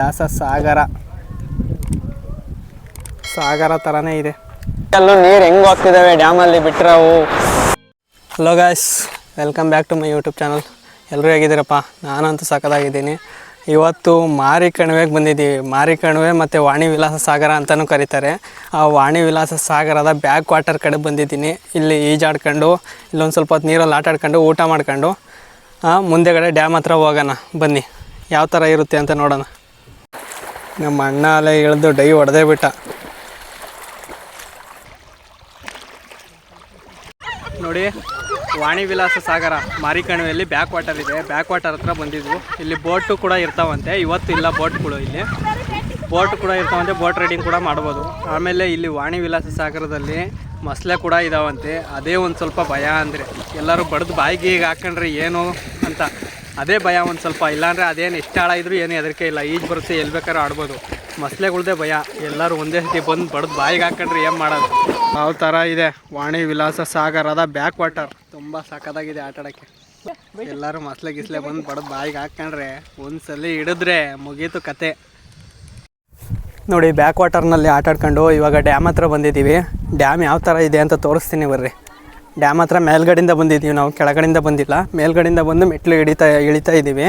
ವ್ಯಾಸ ಸಾಗರ. ಸಾಗರ ಥರನೇ ಇದೆ. ಅಲ್ಲೂ ನೀರು ಹೆಂಗೆ ಹೋಗ್ತಿದಾವೆ? ಡ್ಯಾಮಲ್ಲಿ ಬಿಟ್ರೆ ಅವು. Hello guys welcome back to my YouTube channel ಎಲ್ಲರೂ ಹೇಗಿದ್ದೀರಪ್ಪ? ನಾನಂತೂ ಸಖತ್ತಾಗಿದ್ದೀನಿ. ಇವತ್ತು ಮಾರಿ ಕಣಿವೆಗೆ ಬಂದಿದ್ದೀವಿ. ಮಾರಿ ಕಣಿವೆ ಮತ್ತು ವಾಣಿ ವಿಲಾಸ ಸಾಗರ ಅಂತಲೂ ಕರೀತಾರೆ. ಆ ವಾಣಿ ವಿಲಾಸ ಸಾಗರದ ಬ್ಯಾಕ್ ವಾಟರ್ ಕಡೆ ಬಂದಿದ್ದೀನಿ. ಇಲ್ಲಿ ಈಜಾಡ್ಕೊಂಡು ಇಲ್ಲೊಂದು ಸ್ವಲ್ಪ ಹೊತ್ತು ನೀರಲ್ಲಿ ಆಟಾಡ್ಕೊಂಡು ಊಟ ಮಾಡ್ಕೊಂಡು ಮುಂದೆಗಡೆ ಡ್ಯಾಮ್ ಹತ್ರ ಹೋಗೋಣ. ಬನ್ನಿ. ಯಾವ ಥರ ಇರುತ್ತೆ ಅಂತ ನೋಡೋಣ. ನಮ್ಮ ಅಣ್ಣ ಅಲ್ಲೇ ಇಳಿದು ಡೈ ಹೊಡೆದೇ ಬಿಟ್ಟ. ನೋಡಿ ವಾಣಿ ವಿಲಾಸ ಸಾಗರ, ಮಾರಿಕಣಿವೆಯಲ್ಲಿ ಬ್ಯಾಕ್ ವಾಟರ್ ಇದೆ. ಬ್ಯಾಕ್ ವಾಟರ್ ಹತ್ರ ಬಂದಿದ್ವು. ಇಲ್ಲಿ ಬೋಟು ಕೂಡ ಇರ್ತಾವಂತೆ. ಇವತ್ತು ಇಲ್ಲ ಬೋಟ್ಗಳು ಇಲ್ಲಿ. ಬೋಟ್ ಕೂಡ ಇರ್ತಾವಂತೆ. ಬೋಟ್ ರೈಡಿಂಗ್ ಕೂಡ ಮಾಡ್ಬೋದು. ಆಮೇಲೆ ಇಲ್ಲಿ ವಾಣಿ ವಿಲಾಸ ಸಾಗರದಲ್ಲಿ ಮಸಲೆ ಕೂಡ ಇದಾವಂತೆ. ಅದೇ ಒಂದು ಸ್ವಲ್ಪ ಭಯ ಅಂದರೆ. ಎಲ್ಲರೂ ಬಡ್ದು ಬಾಯಿಗೆ ಈಗ ಹಾಕೊಂಡ್ರೆ ಏನು ಅಂತ. ಅದೇ ಭಯ ಒಂದು ಸ್ವಲ್ಪ ಇಲ್ಲಾಂದರೆ ಅದೇನು ಎಷ್ಟು ಆಳ ಇದ್ರೂ ಏನು ಹೆದರಿಕೆ ಇಲ್ಲ. ಈಜು ಬರುತ್ತೆ ಎಲ್ಲಿ ಬೇಕಾದ್ರೂ ಆಡ್ಬೋದು. ಮಸಲೆಗಳ್ದೇ ಭಯ. ಎಲ್ಲರೂ ಒಂದೇ ಸತಿ ಬಂದು ಬಡ್ದು ಬಾಯಿಗೆ ಹಾಕೊಂಡ್ರೆ ಏನು ಮಾಡೋದು? ಯಾವ ಥರ ಇದೆ. ವಾಣಿ ವಿಲಾಸ ಸಾಗರದ ಬ್ಯಾಕ್ ವಾಟರ್ ತುಂಬ ಸಾಕದಾಗಿದೆ ಆಟಾಡೋಕ್ಕೆ ಎಲ್ಲರೂ ಮಸ್ಲೆ ಗಿಸ್ಲೆ ಬಂದು ಬಡ್ದು ಬಾಯಿಗೆ ಹಾಕೊಂಡ್ರೆ ಒಂದ್ಸಲ ಹಿಡಿದ್ರೆ ಮುಗೀತು ಕತೆ. ನೋಡಿ ಬ್ಯಾಕ್ ವಾಟರ್ನಲ್ಲಿ ಆಟಾಡ್ಕೊಂಡು ಇವಾಗ ಡ್ಯಾಮ್ ಹತ್ರ ಬಂದಿದ್ದೀವಿ. ಡ್ಯಾಮ್ ಯಾವ ಥರ ಇದೆ ಅಂತ ತೋರಿಸ್ತೀನಿ ಬರ್ರಿ. ಡ್ಯಾಮ್ ಹತ್ರ ಮೇಲ್ಗಡೆಯಿಂದ ಬಂದಿದ್ದೀವಿ ನಾವು, ಕೆಳಗಡೆಯಿಂದ ಬಂದಿಲ್ಲ. ಮೇಲ್ಗಡೆಯಿಂದ ಬಂದು ಮೆಟ್ಲು ಇಳಿತಾ ಇಳಿತಾ ಇದ್ದೀವಿ.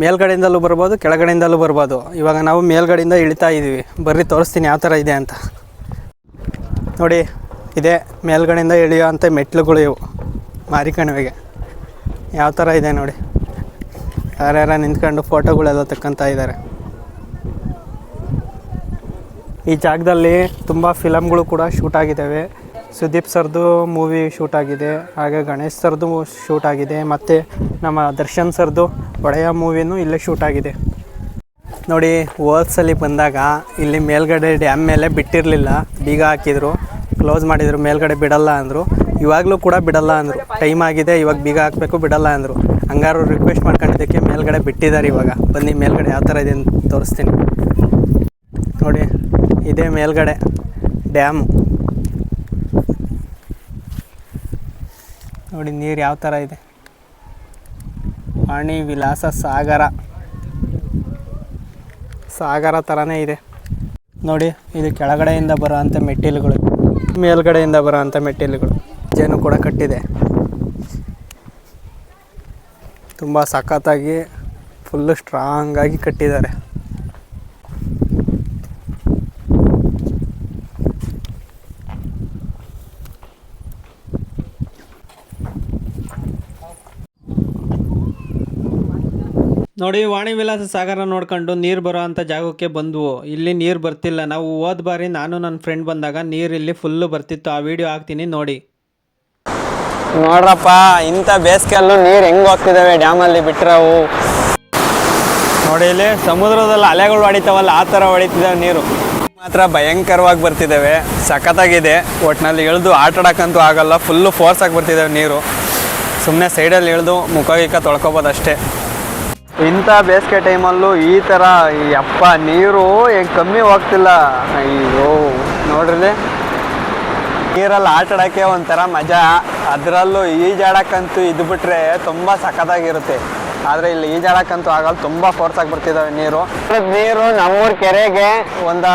ಮೇಲ್ಗಡೆಯಿಂದಲೂ ಬರ್ಬೋದು, ಕೆಳಗಡೆಯಿಂದಲೂ ಬರ್ಬೋದು. ಇವಾಗ ನಾವು ಮೇಲ್ಗಡೆಯಿಂದ ಇಳಿತಾ ಇದ್ದೀವಿ. ಬರ್ರಿ, ತೋರಿಸ್ತೀನಿ ಯಾವ ಥರ ಇದೆ ಅಂತ. ನೋಡಿ, ಇದೆ. ಮೇಲ್ಗಡೆಯಿಂದ ಇಳಿಯೋ ಅಂಥ ಮೆಟ್ಲುಗಳು ಇವು. ಮಾರಿಕಣಿವೆಗೆ. ಯಾವ ಥರ ಇದೆ ನೋಡಿ. ಯಾರ್ಯಾರ ನಿಂತ್ಕೊಂಡು ಫೋಟೋಗಳೆಲ್ಲ ತಕ್ಕಂತ ಇದ್ದಾರೆ. ಈ ಜಾಗದಲ್ಲಿ ತುಂಬ ಫಿಲಮ್ಗಳು ಕೂಡ ಶೂಟ್ ಆಗಿದ್ದಾವೆ. ಸುದೀಪ್ ಸರ್ದು ಮೂವಿ ಶೂಟ್ ಆಗಿದೆ, ಹಾಗೆ ಗಣೇಶ್ ಸರ್ದು ಶೂಟ್ ಆಗಿದೆ, ಮತ್ತು ನಮ್ಮ ದರ್ಶನ್ ಸರ್ದು ಒಡೆಯ ಮೂವಿನೂ ಇಲ್ಲೇ ಶೂಟ್ ಆಗಿದೆ. ನೋಡಿ ಹೋಲ್ಸಲ್ಲಿ ಬಂದಾಗ ಇಲ್ಲಿ ಮೇಲ್ಗಡೆ ಡ್ಯಾಮ್ ಮೇಲೆ ಬಿಟ್ಟಿರಲಿಲ್ಲ, ಬೀಗ ಹಾಕಿದ್ರು ಕ್ಲೋಸ್ ಮಾಡಿದರು, ಮೇಲ್ಗಡೆ ಬಿಡಲ್ಲ ಅಂದರು. ಇವಾಗಲೂ ಕೂಡ ಬಿಡಲ್ಲ ಅಂದರು. ಟೈಮ್ ಆಗಿದೆ, ಇವಾಗ ಬೀಗ ಹಾಕಬೇಕು, ಬಿಡಲ್ಲ ಅಂದರು. ಹಂಗಾರು ರಿಕ್ವೆಸ್ಟ್ ಮಾಡ್ಕೊಂಡಿದ್ದಕ್ಕೆ ಮೇಲ್ಗಡೆ ಬಿಟ್ಟಿದ್ದಾರೆ ಇವಾಗ. ಬನ್ನಿ, ಮೇಲ್ಗಡೆ ಯಾವ ಥರ ಇದೆ ಅಂತ ತೋರಿಸ್ತೀನಿ. ನೋಡಿ, ಇದೇ ಮೇಲ್ಗಡೆ ಡ್ಯಾಮು ನೋಡಿ ನೀರು ಯಾವ ಥರ ಇದೆ. ವಾಣಿ ವಿಲಾಸ ಸಾಗರ. ಸಾಗರ ಥರನೇ ಇದೆ. ನೋಡಿ, ಇದು ಕೆಳಗಡೆಯಿಂದ ಬರೋವಂಥ ಮೆಟ್ಟಿಲುಗಳು. ಮೇಲ್ಗಡೆಯಿಂದ ಬರೋವಂಥ ಮೆಟ್ಟಿಲುಗಳು. ಜೇನು ಕೂಡ ಕಟ್ಟಿದೆ. ತುಂಬ ಸಖತ್ತಾಗಿ ಫುಲ್ಲು ಸ್ಟ್ರಾಂಗಾಗಿ ಕಟ್ಟಿದ್ದಾರೆ. ನೋಡಿ ವಾಣಿ ವಿಲಾಸ ಸಾಗರ ನೋಡ್ಕೊಂಡು ನೀರು ಬರೋ ಅಂಥ ಜಾಗಕ್ಕೆ ಬಂದವು. ಇಲ್ಲಿ ನೀರು ಬರ್ತಿಲ್ಲ. ನಾವು ಹೋದ ಬಾರಿ ನಾನು ನನ್ನ ಫ್ರೆಂಡ್ ಬಂದಾಗ ನೀರು ಇಲ್ಲಿ ಫುಲ್ಲು ಬರ್ತಿತ್ತು. ಆ ವಿಡಿಯೋ ಹಾಕ್ತೀನಿ ನೋಡಿ. ನೋಡ್ರಪ್ಪ, ಇಂಥ ಬೇಸಿಗೆಯಲ್ಲೂ ನೀರು ಹೆಂಗೆ ಹೋಗ್ತಿದ್ದಾವೆ ಡ್ಯಾಮಲ್ಲಿ ಅವು ನೋಡಿ, ಇಲ್ಲಿ ಸಮುದ್ರದಲ್ಲಿ ಅಲೆಗಳು ಹೊಡಿತಾವಲ್ಲ, ಆ ಥರ ಹೊಡಿತಿದ್ದಾವೆ ನೀರು. ಮಾತ್ರ ಭಯಂಕರವಾಗಿ ಬರ್ತಿದ್ದಾವೆ ಸಖತ್ತಾಗಿದೆ. ಒಟ್ನಲ್ಲಿ ಇಳಿದು ಆಟ ಆಡೋಕ್ಕಂತೂ ಆಗಲ್ಲ. ಫುಲ್ಲು ಫೋರ್ಸಾಗಿ ಬರ್ತಿದ್ದಾವೆ ನೀರು. ಸುಮ್ಮನೆ ಸೈಡಲ್ಲಿ ಇಳಿದು ಮುಖ ಗಿಕ್ಕ ತೊಳ್ಕೊಬೋದು ಅಷ್ಟೇ ಇಂಥ ಬೇಸಿಗೆ ಟೈಮಲ್ಲೂ ಈ ಥರ ಅಪ್ಪ ನೀರು ಹೆಂಗೆ ಕಮ್ಮಿ ಹೋಗ್ತಿಲ್ಲ. ಅಯ್ಯೋ, ನೋಡ್ರಿ. ನೀರಲ್ಲಿ ಆಟ ಆಡೋಕ್ಕೆ ಒಂಥರ ಮಜಾ. ಅದರಲ್ಲೂ ಈಜಾಡೋಕ್ಕಂತೂ ಇದು ಬಿಟ್ರೆ ತುಂಬ ಸಖತ್ತಾಗಿರುತ್ತೆ. ಆದರೆ ಇಲ್ಲಿ ಈಜಾಡೋಕ್ಕಂತೂ ಆಗಲ್ಲ, ತುಂಬ ಫೋರ್ಸಾಗಿ ಬರ್ತಿದ್ದಾವೆ ನೀರು. ನೀರು ನಮ್ಮೂರ ಕೆರೆಗೆ ಒಂದು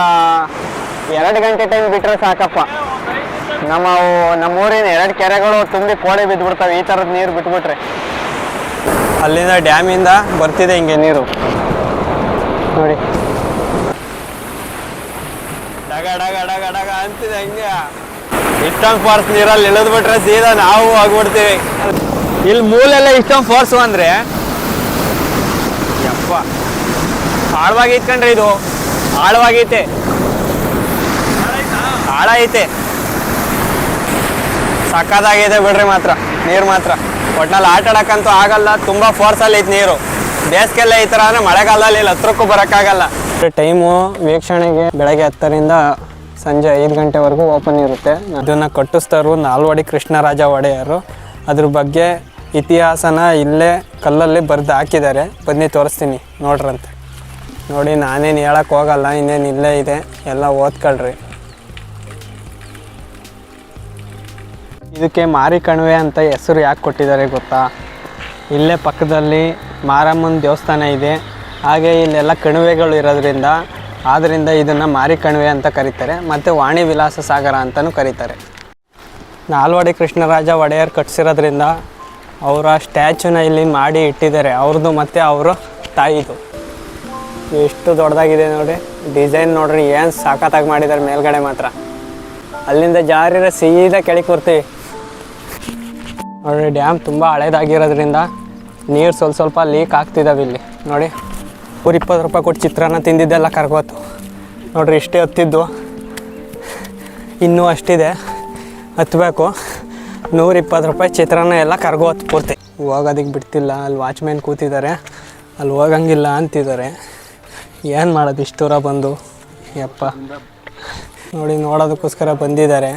ಎರಡು ಗಂಟೆ ಟೈಮ್ ಬಿಟ್ಟರೆ ಸಾಕಪ್ಪ. ನಮ್ಮ ನಮ್ಮೂರಿನ ಎರಡು ಕೆರೆಗಳು ತುಂಬಿ ಕೋಳಿ ಬಿದ್ದುಬಿಡ್ತಾವೆ ಈ ಥರದ ನೀರು ಬಿಟ್ಬಿಟ್ರೆ. ಅಲ್ಲಿಂದ ಡ್ಯಾಮಿಂದ ಬರ್ತಿದೆ ಹಿಂಗೆ ನೀರು. ನೋಡಿ. ಡಗ ಅಂತಿದೆ ಹಂಗೆ. ಇಷ್ಟೊಂದು ಫೋರ್ಸ್ ನೀರಲ್ಲಿ ಇಳಿದು ಬಿಟ್ರೆ ಸೀದಾ ನಾವು ಆಗ್ಬಿಡ್ತೀವಿ. ಇಲ್ಲಿ ಮೂಲೆಲ್ಲ ಇಷ್ಟೊಂದು ಫೋರ್ಸು ಅಂದರೆ? ಯಪ್ಪ. ಆಳವಾಗಿ ಕಣ್ರಿ ಇದು? ಆಳವಾಗೈತೆ ಆಳ ಐತೆ ಸಕ್ಕತ್ತಾಗೈತೆ ಬಿಡ್ರಿ ಮಾತ್ರ, ನೀರು ಮಾತ್ರ. ಒಟ್ನಲ್ಲಿ ಆಟ ಆಡಕ್ಕಂತೂ ಆಗಲ್ಲ, ತುಂಬ ಫೋರ್ಸಲ್ಲಿ ಐತೆ ನೀರು. ಬೇಸಿಗೆಲ್ಲ ಈ ಥರ ಅಂದರೆ ಮಳೆಗಾಲದಲ್ಲಿ ಇಲ್ಲಿ ಹತ್ರಕ್ಕೂ ಬರೋಕ್ಕಾಗಲ್ಲ. ಟೈಮು ವೀಕ್ಷಣೆಗೆ ಬೆಳಗ್ಗೆ ಹತ್ತರಿಂದ ಸಂಜೆ ಐದು ಗಂಟೆವರೆಗೂ ಓಪನ್ ಇರುತ್ತೆ. ಅದನ್ನು ಕಟ್ಟಿಸ್ತಾರು ನಾಲ್ವಡಿ ಕೃಷ್ಣರಾಜ ಒಡೆಯರು. ಅದ್ರ ಬಗ್ಗೆ ಇತಿಹಾಸನ ಇಲ್ಲೇ ಕಲ್ಲಲ್ಲಿ ಬರೆದು ಹಾಕಿದ್ದಾರೆ. ಬನ್ನಿ, ತೋರಿಸ್ತೀನಿ ನೋಡ್ರಂತೆ. ನೋಡಿ, ನಾನೇನು ಹೇಳಕ್ಕೆ ಹೋಗಲ್ಲ, ಇನ್ನೇನು ಇಲ್ಲೇ ಇದೆ, ಎಲ್ಲ ಓದ್ಕೊಳ್ರಿ. ಇದಕ್ಕೆ ಮಾರಿ ಕಣಿವೆ ಅಂತ ಹೆಸರು ಯಾಕೆ ಕೊಟ್ಟಿದ್ದಾರೆ ಗೊತ್ತಾ? ಇಲ್ಲೇ ಪಕ್ಕದಲ್ಲಿ ಮಾರಮ್ಮನ ದೇವಸ್ಥಾನ ಇದೆ. ಹಾಗೆ ಇಲ್ಲೆಲ್ಲ ಕಣಿವೆಗಳು ಇರೋದ್ರಿಂದ ಆದ್ದರಿಂದ ಇದನ್ನು ಮಾರಿ ಕಣಿವೆ ಅಂತ ಕರೀತಾರೆ. ಮತ್ತು ವಾಣಿ ವಿಲಾಸ ಸಾಗರ ಅಂತಲೂ ಕರೀತಾರೆ. ನಾಲ್ವಡಿ ಕೃಷ್ಣರಾಜ ಒಡೆಯರ್ ಕಟ್ಸಿರೋದ್ರಿಂದ ಅವರ ಸ್ಟ್ಯಾಚುನ ಇಲ್ಲಿ ಮಾಡಿ ಇಟ್ಟಿದ್ದಾರೆ. ಅವ್ರದ್ದು ಮತ್ತು ಅವರು ತಾಯಿದು. ಎಷ್ಟು ದೊಡ್ಡದಾಗಿದೆ ನೋಡಿ. ಡಿಸೈನ್ ನೋಡ್ರಿ, ಏನು ಸಾಕತ್ತಾಗಿ ಮಾಡಿದ್ದಾರೆ ಮೇಲ್ಗಡೆ ಮಾತ್ರ. ಅಲ್ಲಿಂದ ಜಾರಿರ ಸೀದಾ ಕೆಳಗೆ ಬರ್ತೀವಿ. ನೋಡ್ರಿ ಡ್ಯಾಮ್ ತುಂಬ ಹಳೇದಾಗಿರೋದ್ರಿಂದ ನೀರು ಸ್ವಲ್ಪ ಸ್ವಲ್ಪ ಲೀಕ್ ಆಗ್ತಿದ್ದಾವೆ ಇಲ್ಲಿ. ನೋಡಿ ಊರು ಇಪ್ಪತ್ತು ರೂಪಾಯಿ ಕೊಟ್ಟು ಚಿತ್ರಾನ್ನ ತಿಂದಿದ್ದೆಲ್ಲ ಕರ್ಗೋತು. ನೋಡ್ರಿ, ಇಷ್ಟೇ ಹತ್ತಿದ್ದು. ಇನ್ನೂ ಅಷ್ಟಿದೆ. ಹತ್ತಬೇಕು ನೂರಿಪ್ಪತ್ತು ರೂಪಾಯಿ ಚಿತ್ರಾನ್ನ ಎಲ್ಲ ಕರ್ಗೋತು ಪೂರ್ತಿ. ಹೋಗೋದಕ್ಕೆ ಬಿಡ್ತಿಲ್ಲ, ಅಲ್ಲಿ ವಾಚ್ಮ್ಯಾನ್ ಕೂತಿದ್ದಾರೆ. ಅಲ್ಲಿ ಹೋಗಂಗಿಲ್ಲ ಅಂತಿದ್ದಾರೆ. ಏನು ಮಾಡೋದು, ಇಷ್ಟು ದೂರ ಬಂದು? ಯಪ್ಪ. ನೋಡಿ, ನೋಡೋದಕ್ಕೋಸ್ಕರ ಬಂದಿದ್ದಾರೆ.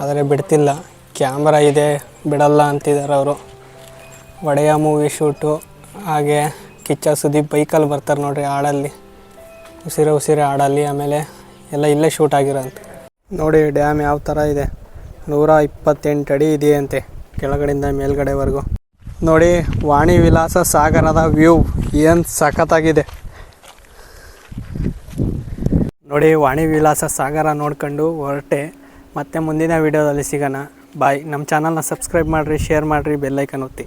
ಆದರೆ ಬಿಡ್ತಿಲ್ಲ. ಕ್ಯಾಮ್ರಾ ಇದೆ. ಬಿಡಲ್ಲ ಅಂತಿದ್ದಾರೆ ಅವರು. ಒಡೆಯ ಮೂವಿ ಶೂಟು ಹಾಗೆ ಕಿಚ್ಚ ಸುದೀಪ್ ಬೈಕಲ್ಲಿ ಬರ್ತಾರೆ ನೋಡ್ರಿ ಹಾಡಲ್ಲಿ. ಉಸಿರೆ ಉಸಿರೆ ಹಾಡಲ್ಲಿ ಆಮೇಲೆ ಎಲ್ಲ ಇಲ್ಲೇ ಶೂಟ್ ಆಗಿರೋಂತೆ ನೋಡಿ ಡ್ಯಾಮ್ ಯಾವ ಥರ ಇದೆ. ನೂರ ಇಪ್ಪತ್ತೆಂಟು ಅಡಿ ಇದೆಯಂತೆ ಕೆಳಗಡೆಯಿಂದ ಮೇಲ್ಗಡೆವರೆಗೂ. ನೋಡಿ ವಾಣಿ ವಿಲಾಸ ಸಾಗರದ ವ್ಯೂ ಏನು ಸಖತ್ತಾಗಿದೆ. ನೋಡಿ ವಾಣಿ ವಿಲಾಸ ಸಾಗರ ನೋಡ್ಕೊಂಡು ಹೊರಟೆ. ಮತ್ತೆ ಮುಂದಿನ ವೀಡಿಯೋದಲ್ಲಿ ಸಿಗೋಣ. ಬಾಯ್. ನಮ್ಮ ಚಾನಲ್ನ ಸಬ್ಸ್ಕ್ರೈಬ್ ಮಾಡಿರಿ ಶೇರ್ ಮಾಡಿರಿ ಬೆಲ್ಲೈಕನ್ ಒತ್ತಿ.